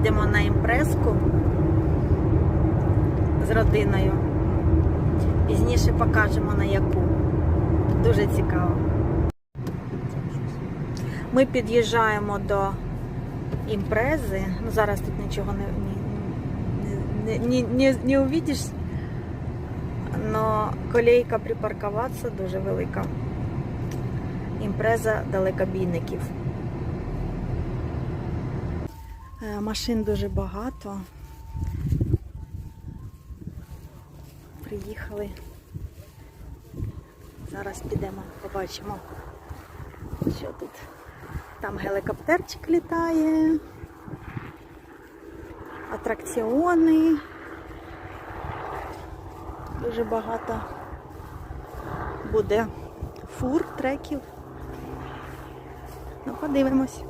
їдемо на імпреску з родиною. Пізніше покажемо на яку. Дуже цікаво. Ми під'їжджаємо до імпрези. Ну, зараз тут нічого не, не, не, не, не, увидиш. Но колейка припаркуватися дуже велика. Імпреза далекобійників. Е, Машин дуже багато. Приїхали. Зараз підемо, побачимо, що тут. Там гелікоптерчик літає, атракціони. Дуже багато буде фур, треків. Ну, подивимось.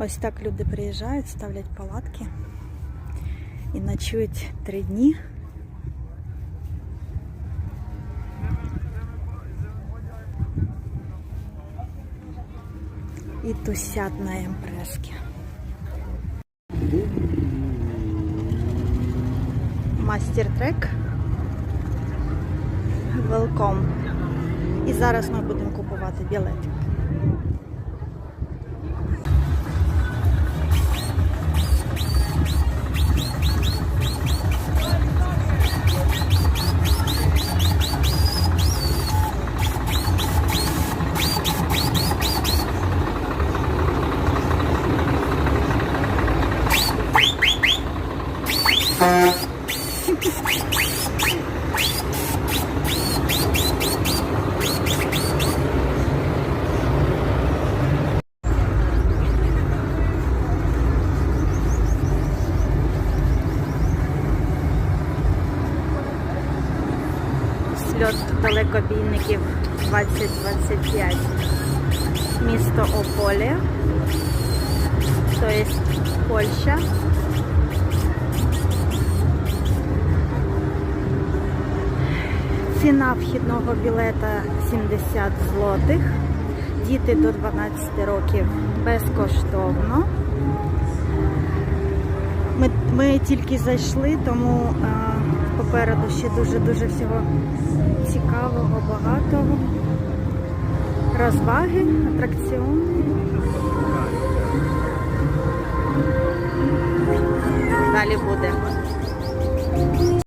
Ось так люди приїжджають, ставлять палатки і ночують три дні. І тусять на емпрески. Мастер трек. Welcome. І зараз ми будемо купувати білети. Сльот далекобійників 2025. Місто Ополе. То є Польща. Ціна вхідного білета 70 злотих. Діти до 12 років безкоштовно. Ми, ми тільки зайшли, тому е, попереду ще дуже-дуже всього цікавого, багатого. Розваги, атракціони. Далі буде.